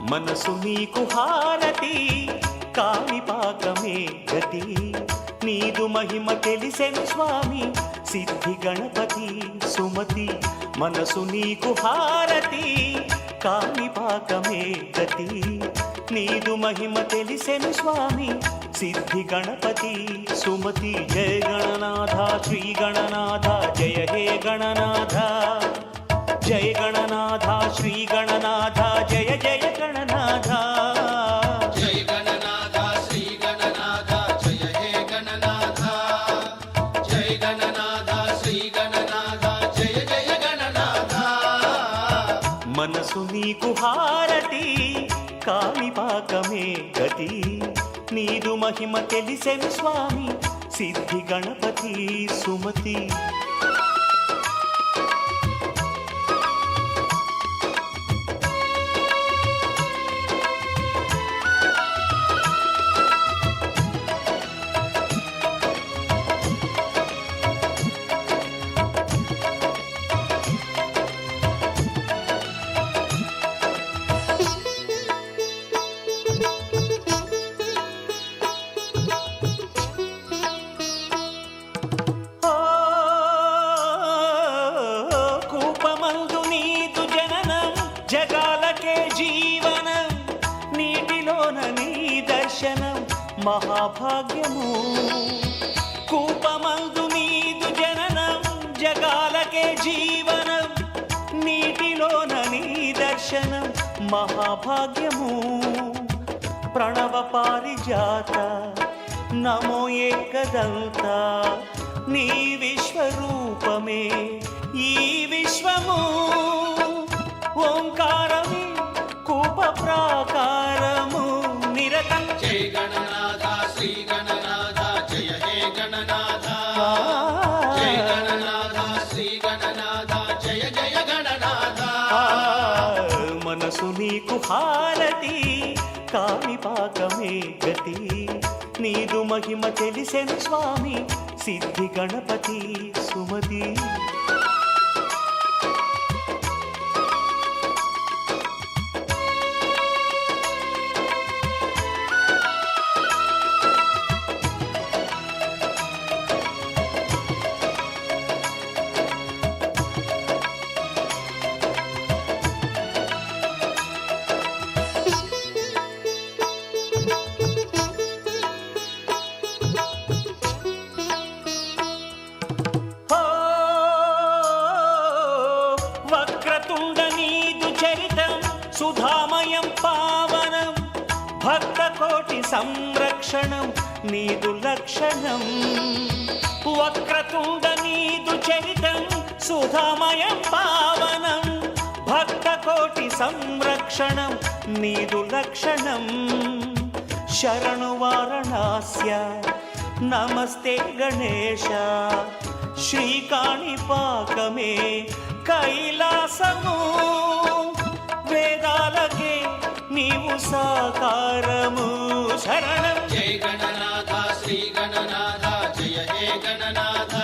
మనసు నీకు హారతి కాణిపాకమే గతి. నీదు మహిమ తెలిసెను స్వామి సిద్ధి గణపతి సుమతి. మనసు నీకు హారతి కాణిపాకమే గతి. నీదు మహిమ తెలిసెను స్వామి సిద్ధి గణపతి సుమతి. జయ గణనాథ శ్రీ గణనాథ జయ హే గణనాథ. జయ గణనాథ శ్రీ గణనాథ జయ జయ గణనాథ జయ గణనాథ శ్రీ గణనాథ జయ హే గణనాథ జయ గణనాథ శ్రీ గణనాథ జయ జయ గణనాథ మనసు నీకు హారతి కాణిపాకమే గతి నీదు మహిమ తెలిసెను స్వామి సిద్ధి గణపతి సుమతి జగాలకే జీవనం నీటిలోన నీ దర్శనం మహాభాగ్యము. కూపమందు నీదు జననం జగాలకే జీవనం నీటిలోన నీ దర్శనం మహాభాగ్యము. ప్రణవ పారిజాత నమో ఏకదంత నీ విశ్వరూపమే ఈ విశ్వము. మనసు నీకు హారతి. కాణిపాకమే గతి. నీదు మహిమ తెలిసెను స్వామి. సిద్ధి గణపతి సుమతి. వక్రతుండ నీదు చరితం సుధామయం పావనం భక్త కోటి సంరక్షణం నీదు లక్షణం. వక్రతుండ నీదు చరితం సుధామయం పావనం భక్త కోటి సంరక్షణం నీదు లక్షణం. శరణు వారణాస్య. నమస్తే గణేశ. శ్రీకాణిపాకమే. కైలాసము వేదాలకే నీవు సాకారము. శరణం. జయ గణనాథ శ్రీ గణనాథ జయ హే గణనాథ.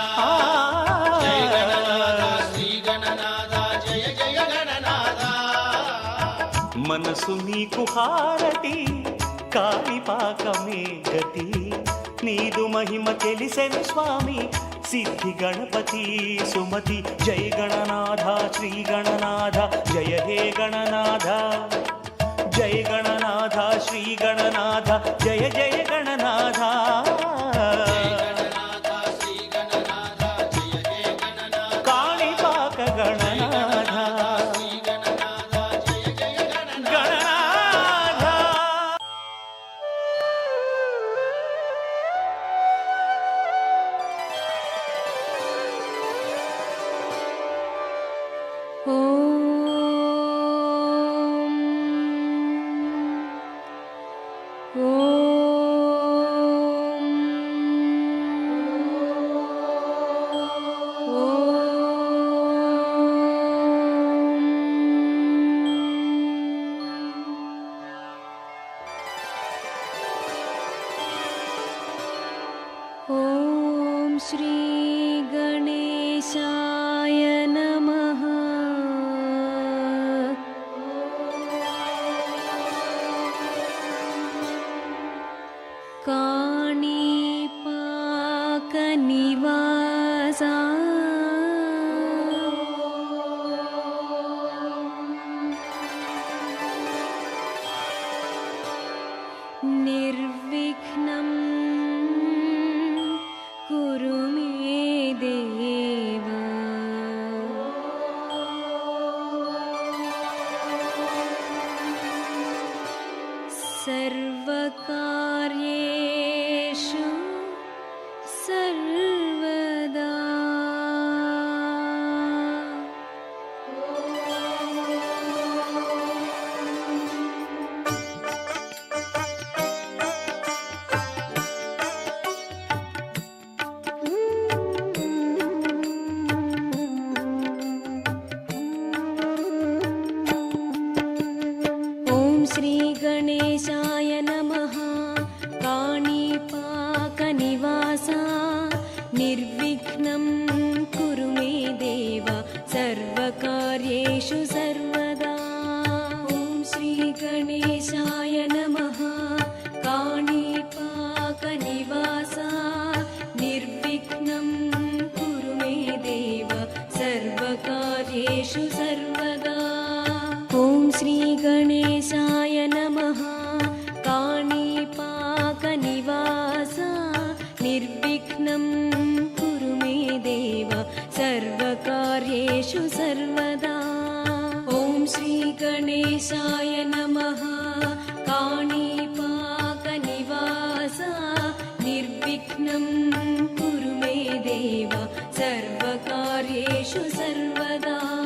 జయ గణనాథ శ్రీ గణనాథ జయ జయ గణనాథ. మనసు నీకు హారతి కాణిపాకమే గతి. నీదు మహిమ తెలిసెను స్వామి సిద్ధి గణపతి సుమతి జయ గణనాథ శ్రీ గణనాథ జయ హే గణనాథ జయ గణనాథ శ్రీ గణనాథ Oh. ser कार्येषु सर्वदा। ॐ श्रीगणेशाय नमः। काणिपाकनिवास। निर्विघ्नं कुरु मे देव। सर्वकार्येषु सर्वदा। ॐ श्रीगणेशाय नमः। काणिपाकनिवास। निर्विघ्नं कुरु मे देव। सर्वकार्येषु सर्व love.